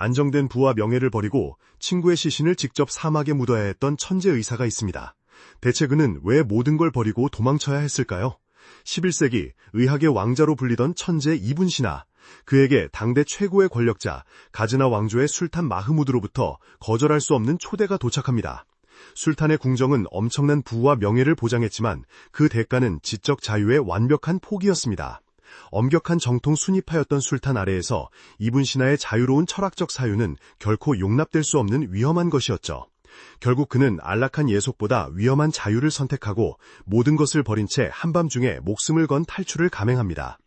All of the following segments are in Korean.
안정된 부와 명예를 버리고 친구의 시신을 직접 사막에 묻어야 했던 천재 의사가 있습니다. 대체 그는 왜 모든 걸 버리고 도망쳐야 했을까요? 11세기 의학의 왕자로 불리던 천재 이분 시나 그에게 당대 최고의 권력자 가즈나 왕조의 술탄 마흐무드로부터 거절할 수 없는 초대가 도착합니다. 술탄의 궁정은 엄청난 부와 명예를 보장했지만 그 대가는 지적 자유의 완벽한 포기였습니다. 엄격한 정통 순위파였던 술탄 아래에서 이분 신하의 자유로운 철학적 사유는 결코 용납될 수 없는 위험한 것이었죠. 결국 그는 안락한 예속보다 위험한 자유를 선택하고 모든 것을 버린 채 한밤중에 목숨을 건 탈출을 감행합니다.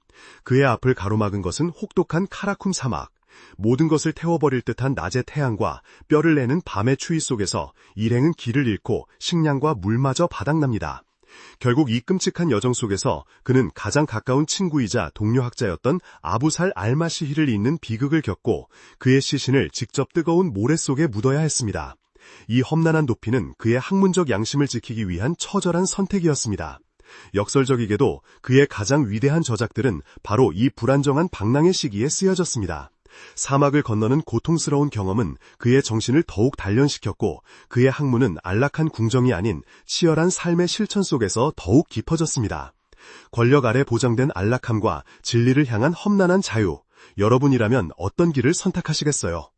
그의 앞을 가로막은 것은 혹독한 카라쿰 사막, 모든 것을 태워버릴 듯한 낮의 태양과 뼈를 내는 밤의 추위 속에서 일행은 길을 잃고 식량과 물마저 바닥납니다. 결국 이 끔찍한 여정 속에서 그는 가장 가까운 친구이자 동료 학자였던 아부살 알마시히를 잇는 비극을 겪고 그의 시신을 직접 뜨거운 모래 속에 묻어야 했습니다. 이 험난한 도피는 그의 학문적 양심을 지키기 위한 처절한 선택이었습니다. 역설적이게도 그의 가장 위대한 저작들은 바로 이 불안정한 방랑의 시기에 쓰여졌습니다. 사막을 건너는 고통스러운 경험은 그의 정신을 더욱 단련시켰고 그의 학문은 안락한 궁정이 아닌 치열한 삶의 실천 속에서 더욱 깊어졌습니다. 권력 아래 보장된 안락함과 진리를 향한 험난한 자유, 여러분이라면 어떤 길을 선택하시겠어요?